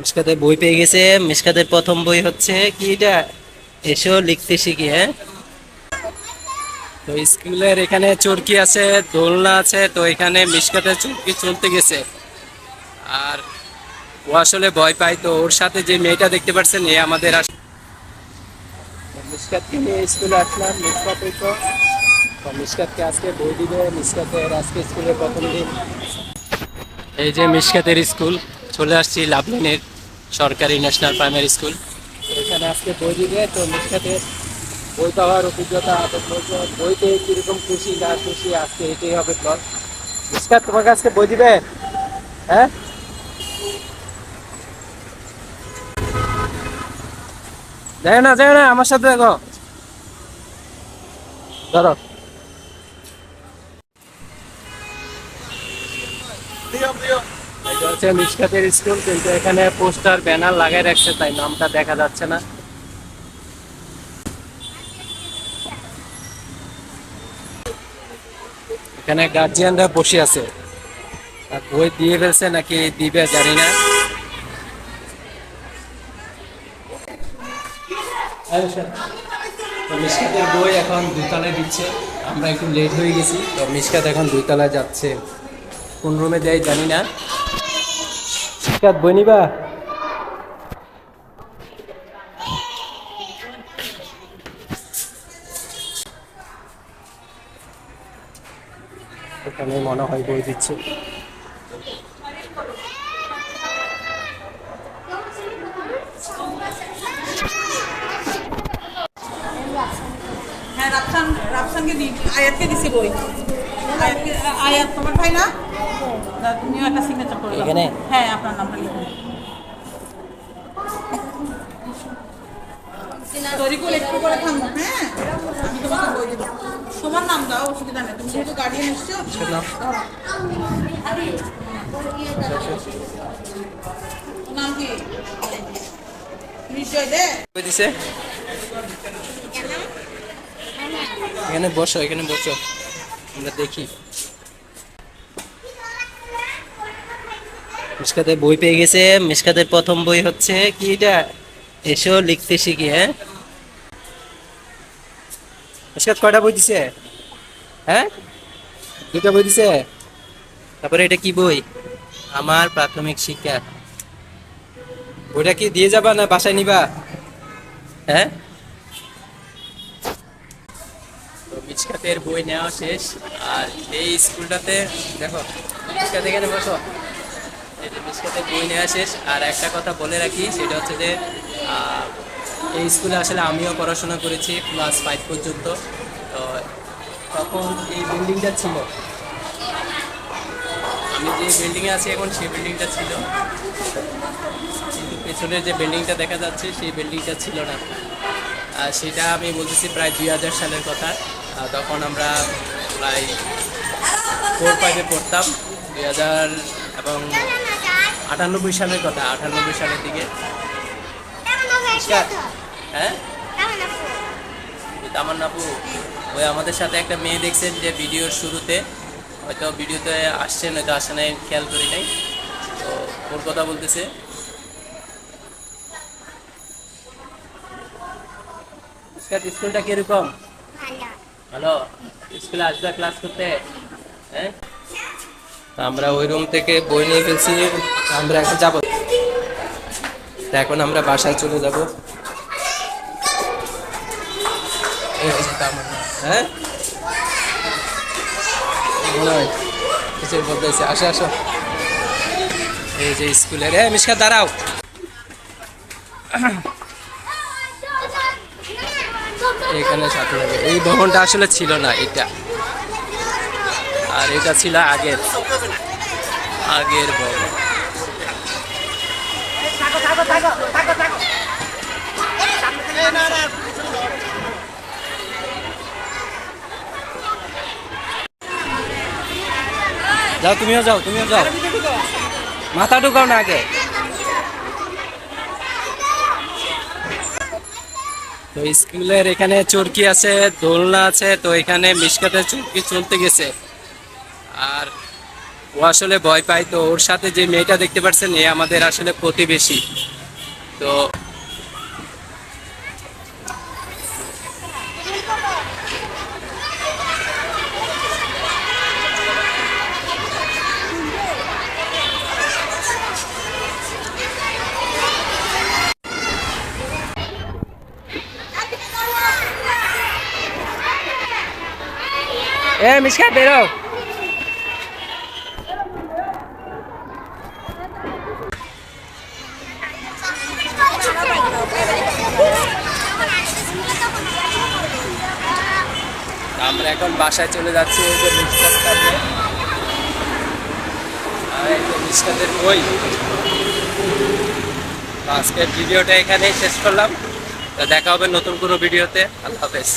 মিসকাতে বই পেয়ে গেছে। মিসকাতের প্রথম বই হচ্ছে কি এটা? এসো লিখতে শিখি হ্যাঁ? তো স্কুলের এখানে চরকি আছে, দোলনা আছে, তো এখানে মিসকাতে চরকি চলতে গেছে। আর ও আসলে ভয় পায়, তো ওর সাথে যে মেয়েটা দেখতে পাচ্ছেন এ আমাদের মিসকাতকে নিয়ে স্কুলে আসলাম মিসকাত তো মিসকাতকে আজকে বই দিবে, মিসকাতের আজকে স্কুলের প্রথম দিন। এই যে মিসকাতের স্কুল চলে আসছি লাভলিনের সরকারি ন্যাশনাল প্রাইমারি স্কুল। এখানে আজকে বই দিবে, তো মিসকাতের বই পাওয়ার অভিজ্ঞতা বইতে কীরকম খুশি না খুশি, আজকে এটাই হবে ব্লগ মিসকাত তোমাকে আজকে বই দিবে? হ্যাঁ? দেখো না দেখো না, আমার সাথে দেখো। ধরো। এটা হচ্ছে মিসকাতের স্কুল, কিন্তু এখানে পোস্টার, ব্যানার রাখছে, তাই নামটা দেখা যাচ্ছে না। এখানে গার্জিয়ানরা বসে আছে। বই দিয়ে ফেলছে নাকি দিবে জানি না। মিসকাতের বই এখন দুতলায় দিচ্ছে। আমরা একটু লেট হয়ে গেছি, তো মিসকাত এখন দুতলায় যাচ্ছে। কোন রুমে দেয় জানি না। মিসকাত বই নিবা? এখানে মনে হয় বই দিচ্ছে। হ্যাঁ রাফসান রাফসানকে দি আয়াতকে দিছি বই। আয়াত তোমার ভাই না? তুমিও একটা সিগনেচার করে এখানে? হ্যাঁ আপনার নামটা লিখুন। তরিকুল একটু করে থামো। হ্যাঁ আমি তোমাকে বই দেবো। তোমার নাম দাও অসুবিধা নেই। তুমি যেহেতু গার্ডিয়ান এসছো নাম? তোমার কি? নিশ্চয় দে। দিছে? এখানে বসো এখানে বসো। আমরা দেখি। মিসকাতে বই পেয়ে গেছে। মিসকাতের প্রথম বই হচ্ছে কি এটা? এসো লিখতে শিখি হ্যাঁ? মিসকাত, কয়টা বই দিছে? হ্যাঁ? দুটা বই দিছে? তারপরে এটা কি বই? আমার প্রাথমিক শিক্ষা। বইটা কি দিয়ে যাবা না বাসায় নিবা? হ্যাঁ? মিচকাতের বই নেওয়া শেষ। আর এই স্কুলটাতে দেখো মিচকাতে এখানে বসো। এই যে মিচকাতের বই নেওয়া শেষ, আর একটা কথা বলে রাখি, সেটা হচ্ছে যে এই স্কুলে আসলে আমিও পড়াশোনা করেছি ক্লাস ফাইভ পর্যন্ত। তো তখন এই বিল্ডিংটা ছিল। আমি যে বিল্ডিংয়ে আছি এখন, সেই বিল্ডিংটা ছিল। কিন্তু পেছনের যে বিল্ডিংটা দেখা যাচ্ছে, সেই বিল্ডিংটা ছিল না। আর সেটা আমি বলতেছি প্রায় দুই হাজার সালের কথা। তখন আমরা প্রায় ফোর ফাইভে পড়তাম। দুই হাজার এবং আটানব্বই সালের কথা আটানব্বই সালের দিকে। হ্যাঁ? তামান্নাপু ওই আমাদের সাথে একটা মেয়ে দেখছেন যে ভিডিওর শুরুতে হয়তো ভিডিওতে আসছেন হয়তো আসে নাই খেয়াল করি নাই। তো ওর কথা বলতেছে। স্কুলটা কীরকম? ভালো। স্কুলে আসবে ক্লাস করতে? হ্যাঁ? আমরা ওই রুম থেকে বই নিয়ে ফেলছি। আমরা এখন যাব। এখন আমরা বাসায় চলে যাব। মনে, হয়? আসো আসো। এই যে স্কুলের দাঁড়াও। এখানে সাথে এই ভবনটা আসলে ছিল না এটা। আর এটা ছিল আগের আগের ভবন। যাও, তুমিও যাও তুমিও যাও। মাথা ঢুকাও না আগে। তো স্কুলের এখানে চরকি আছে, দোলনা আছে, তো এখানে মিসকাতে চরকি চলতে গেছে। আর ও আসলে ভয় পায়। তো ওর সাথে যে মেয়েটা দেখতে পাচ্ছেন এ আমাদের আসলে প্রতিবেশী। তো এ মিশকা বেরো আমরা এখন বাসায় চলে যাচ্ছে এই যে কাটে আর এই যে বই। আজকের ভিডিওটা এখানেই শেষ করলাম। তো দেখা হবে নতুন কোনো ভিডিওতে। আল্লাহ হাফেজ।